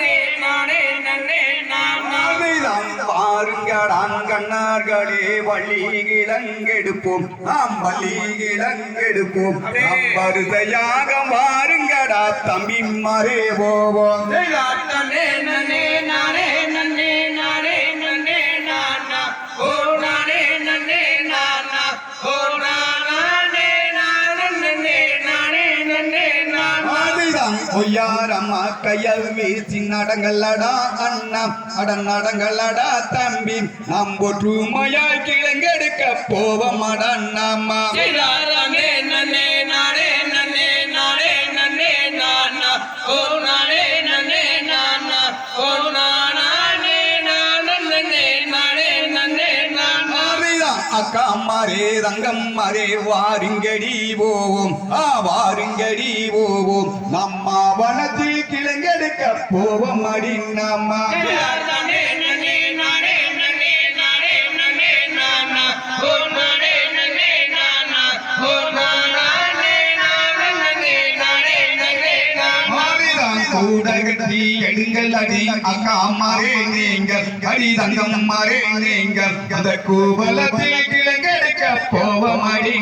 நன்னே நானே நன்னே நானா அதுதான் பாருங்கடாங்கண்ணார்களே வள்ளி கிழங்கெடுப்போம். நாம் வள்ளி கிழங்கெடுப்போம். வருதையாக வாருங்கடா தம்பி மறே போவோம் அதுதான் பொய்யாரம்மா கையல் வீசி நடங்களடா அண்ணா அட நடங்களடா தம்பி. நம்பொற்றுமையாய் கிழங்கெடுக்க போவமாடா அடண்ணம்மா. அதுதான் அக்கா ரங்கம் மாரே வாருங்கடி போவோம். ஆ வாருங்கடி போவோம். நம்ம வனத்தில் கிழங்கெடுக்க போவோம் அடி நம்ம மாறிதான் கூட எடுங்கள் அடி அக்கா மாரே நீங்கள் அடி தங்கம் மாரே நீங்கள். அந்த கூவலத்தில் கிழங்கெடுக்க போவோம் அடி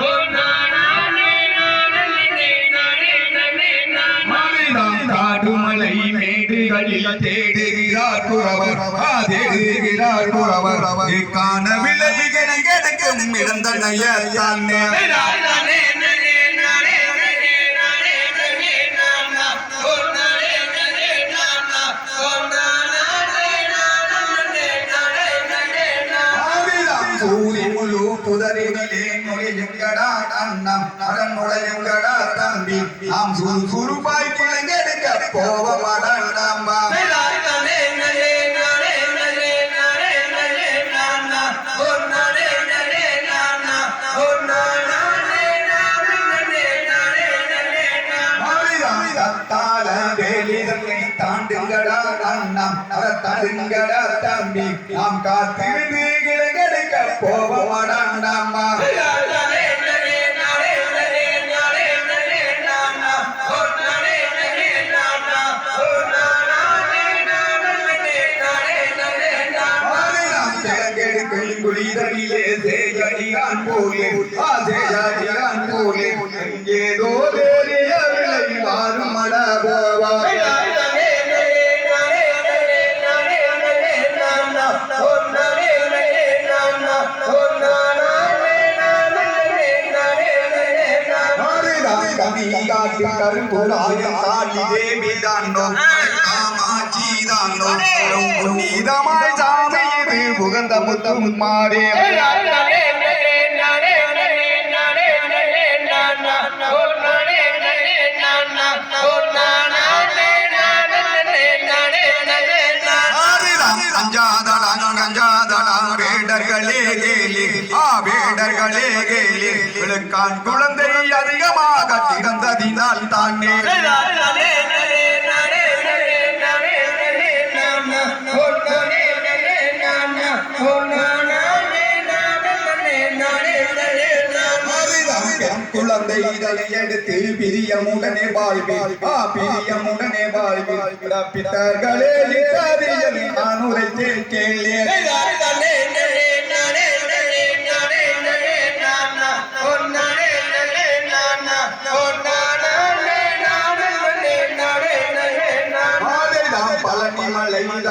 ஓ நானே நானே நன்னே நானே நன்னே நானா மாறிதான் காடுமலை மேடுகளில் தேடுகிறார் குறவர் தேடுகிறார் குறவர் காணவில்லை. கிழக்கெடுக்கும் இடந்தனைய தானே. நுழையுங்கடா அண்ணம். நுழையுங்கடா தம்பி. நாம் சுறு சுறுப்பாய் போவமாடா நாம்பா நன்னே தாண்டுங்கடா ஓ நானே நானே தம்பி? நாம் காத்திருந்து நானா கிழங்கெடுக்கும் குளிரடிலே சேஜடியான் போலே ஆ சேஜடியான் போலே ஏதோ காட்டு கரும்புடாயம் காளி தேவி தானோ காமாட்சி தானோ புனிதமாய் சாமி இது புகந்த முத்தம் மாறே கண் குழந்தை அதிகமாக திறந்ததினால் பெண் குழந்தை இதனை எடுத்து பிரியமுடனே வாழ்வில் ஆ பிரியமுடனே வாழ்வில் பித்தர்களே இத்தறியல் நான் உரைத்தேன் கேளே.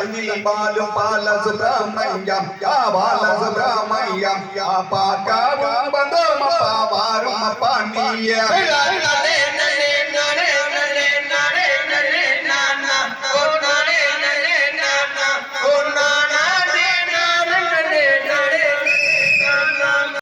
తంగి బాలు పాల సుబ్రహ్మణ్య యా బాల సుబ్రహ్మణ్య యా పాకారు బంధమ పావారు పానీయ